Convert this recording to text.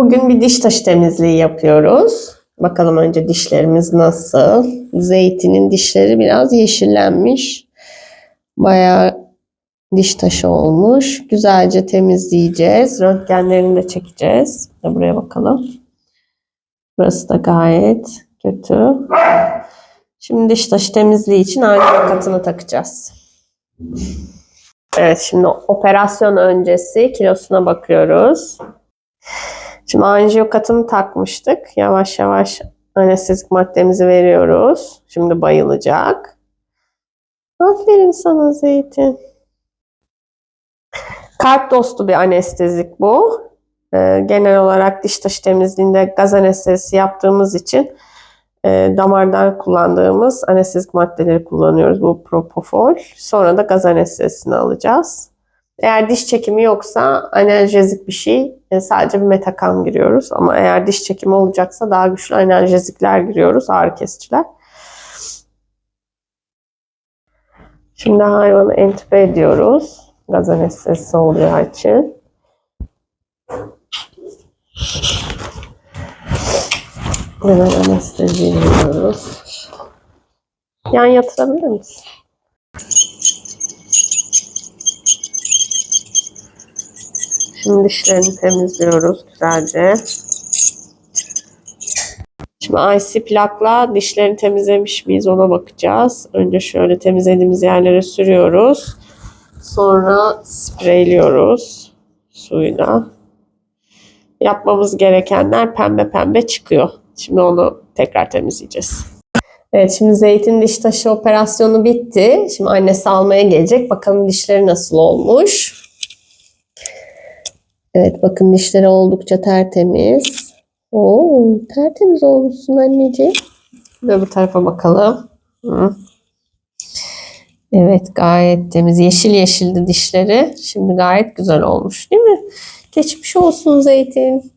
Bugün bir diş taşı temizliği yapıyoruz. Bakalım önce dişlerimiz nasıl? Zeytinin dişleri biraz yeşillenmiş. Bayağı diş taşı olmuş. Güzelce temizleyeceğiz. Röntgenlerini de çekeceğiz. Buraya bakalım. Burası da gayet kötü. Şimdi diş taşı temizliği için anjiyo katını takacağız. Evet şimdi operasyon öncesi kilosuna bakıyoruz. Şimdi anjiyo katını takmıştık. Yavaş yavaş anestezik maddemizi veriyoruz. Şimdi bayılacak. Aferin sana Zeytin. Kalp dostu bir anestezik bu. Ee, genel olarak diş taşı temizliğinde gaz anestezisi yaptığımız için e, damardan kullandığımız anestezik maddeleri kullanıyoruz. Bu propofol. Sonra da gaz anestezisini alacağız. Eğer diş çekimi yoksa analjezik bir şey e, sadece bir metakam giriyoruz. Ama eğer diş çekimi olacaksa daha güçlü analjezikler giriyoruz, ağrı kesiciler. Şimdi hayvanı entübe ediyoruz. Gaz anestezisi olacağı için. Hemen anesteziyi veriyoruz. Yan yatırabilir misin? Şimdi dişlerini temizliyoruz güzelce. Şimdi IC plakla dişlerini temizlemiş miyiz ona bakacağız. Önce şöyle temizlediğimiz yerlere sürüyoruz. Sonra spreyliyoruz suyla. Yapmamız gerekenler pembe pembe çıkıyor. Şimdi onu tekrar temizleyeceğiz. Evet şimdi zeytin diş taşı operasyonu bitti. Şimdi annesi almaya gelecek. Bakalım dişleri nasıl olmuş. Evet bakın dişleri oldukça tertemiz. Oo, tertemiz olmuşsun anneciğim. Bu tarafa bakalım. Hı. Evet gayet temiz. Yeşil yeşildi dişleri. Şimdi gayet güzel olmuş değil mi? Geçmiş olsun Zeytin.